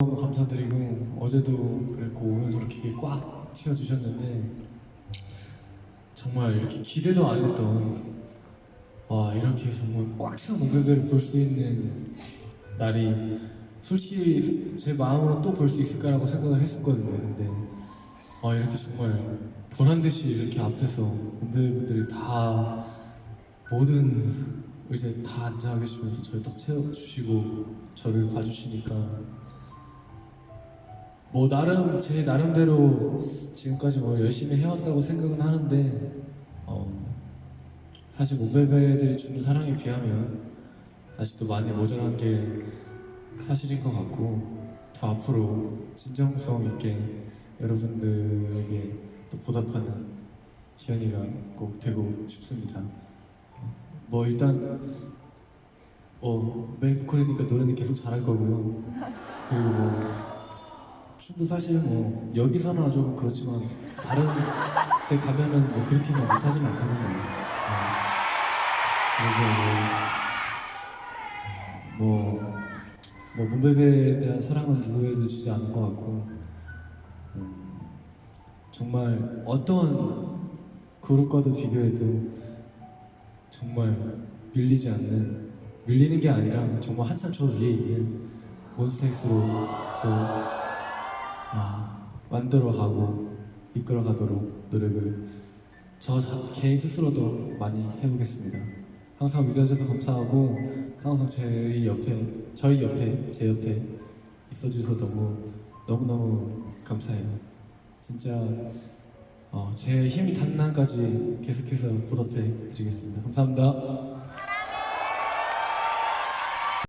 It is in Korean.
너무 감사드리고 어제도 그랬고 오면서 이렇게 꽉 채워주셨는데 정말 이렇게 기대도 안 했던 와 이렇게 정말 꽉 채운 무대들을 볼 수 있는 날이 솔직히 제 마음으로 또 볼 수 있을까라고 생각을 했었거든요. 근데 아 이렇게 정말 보란 듯이 이렇게 앞에서 무대분들이 다 모든 의자에 다 앉아 계시면서 저를 딱 채워주시고 저를 봐주시니까 뭐 나름 제 나름대로 지금까지 뭐 열심히 해왔다고 생각은 하는데 어, 사실 몬베베들이 주는 사랑에 비하면 아직도 많이 모자란 게 사실인 것 같고 더 앞으로 진정성 있게 여러분들에게 또 보답하는 지연이가 꼭 되고 싶습니다. 어, 뭐 일단 어 메이크컬이니까 노래는 계속 잘할 거고요. 그리고 뭐 춤도 사실 뭐 여기서는 조금 그렇지만 다른 데 가면은 뭐 그렇게 막 못하진 않거든요. 네. 그리고 뭐, 뭐, 뭐 문베베에 대한 사랑은 누구에도 주지 않은 것 같고 음, 정말 어떤 그룹과도 비교해도 정말 밀리지 않는 밀리는 게 아니라 정말 한참 저 위에 있는 몬스타엑스로 또 아, 만들어가고 이끌어가도록 노력을 저 자, 개인 스스로도 많이 해보겠습니다. 항상 믿어주셔서 감사하고 항상 저희 옆에 저희 옆에 제 옆에 있어주셔서 너무 너무 너무 감사해요. 진짜 어, 제 힘이 닿는 한까지 계속해서 보답해 드리겠습니다. 감사합니다.